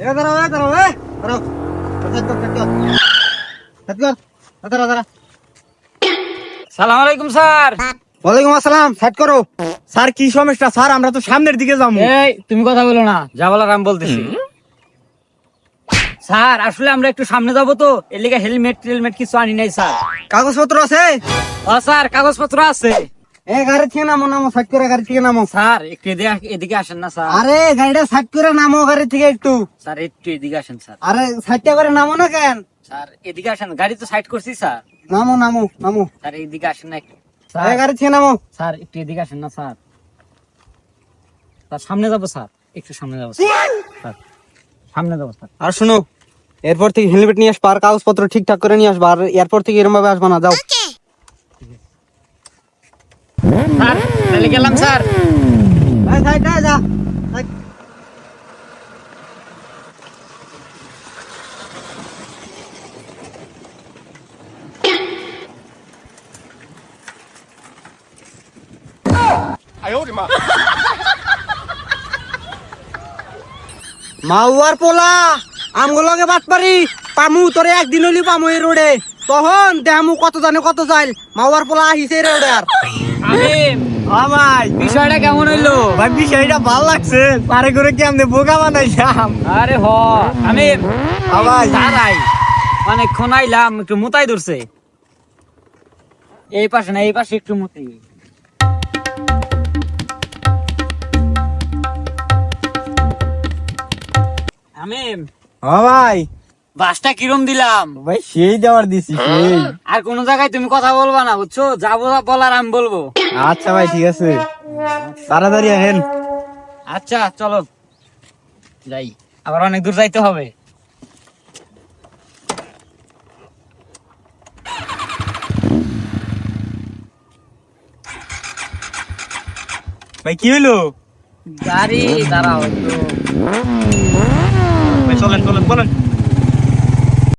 এ দাঁড়াও দাঁড়াও দাঁড়াও। সালাম আলাইকুম স্যার। ওয়ালাইকুম আসসালাম সেট করো। স্যার কি সমস্যা? স্যার আমরা তো সামনের দিকে যাব। এই তুমি কথা বলো না। যা বলার আমি বলতেছি। স্যার আসলে আমরা একটু সামনে যাব তো। এর লিগে হেলমেট টেলমেট কিছু আনি নাই স্যার। কাগজপত্র আছে? ও স্যার কাগজপত্র আছে। গাড়ি থেকে নামো নামো সাইড করে গাড়ি থেকে নামো। স্যার একটু এদিকে এদিকে আসেন না স্যার। আরে গাড়িটা সাইড করে নামো গাড়ি থেকে একটু। স্যার একটু এদিকে আসেন স্যার। আরে সাইডটা করে নামো না কেন? স্যার এদিকে আসেন গাড়ি তো সাইড করছি স্যার। নামো নামো নামো। স্যার এদিকে আসেন না একটু। স্যার গাড়ি থেকে নামো। স্যার একটু এদিকে আসেন না স্যার। স্যার সামনে যাব স্যার। একটু সামনে যাব স্যার। সামনে যাব স্যার। আর শুনো এরপর থেকে হেলমেট নিয়ে আসবা আর কাগজপত্র ঠিকঠাক করে নিয়ে আসবা আর এরপর থেকে এরকম ভাবে আসবা না যাও স্যার তাহলে গেলাম স্যার। এই সাইড যা যা। পোলা আমগুলোকে বাদ পারি পামু তোরে একদিন হলি পামু এই রোডে। তখন দেমু কত জানে কত যাইল। মাউয়ার পোলা আহিছে এই রোডে আর। ভাই বিষয়টা কেমন হইল? ভাই বিষয়টা ভালো লাগছে। পারে করে কি আমি বোকা বানাইলাম। আরে হ আমি আবাই। দাঁড়াই। অনেকক্ষণ আইলাম একটু মুতাই ধরছে। এই পাশে না এই পাশে একটু মুতি আমি ও ভাই বাসটা কিরম দিলাম? ভাই সেই দেওয়ার দিছি সেই। আর কোন জায়গায় তুমি কথা বলবা না বুঝছ? যাব বলার আমি বলব। আচ্ছা ভাই ঠিক আছে। তাড়াতাড়ি আহেন। আচ্ছা চলো। যাই। আবার অনেক দূর যাইতে হবে। ভাই কি হইল? গাড়ি দাঁড়াও চলেন চলেন বলেন।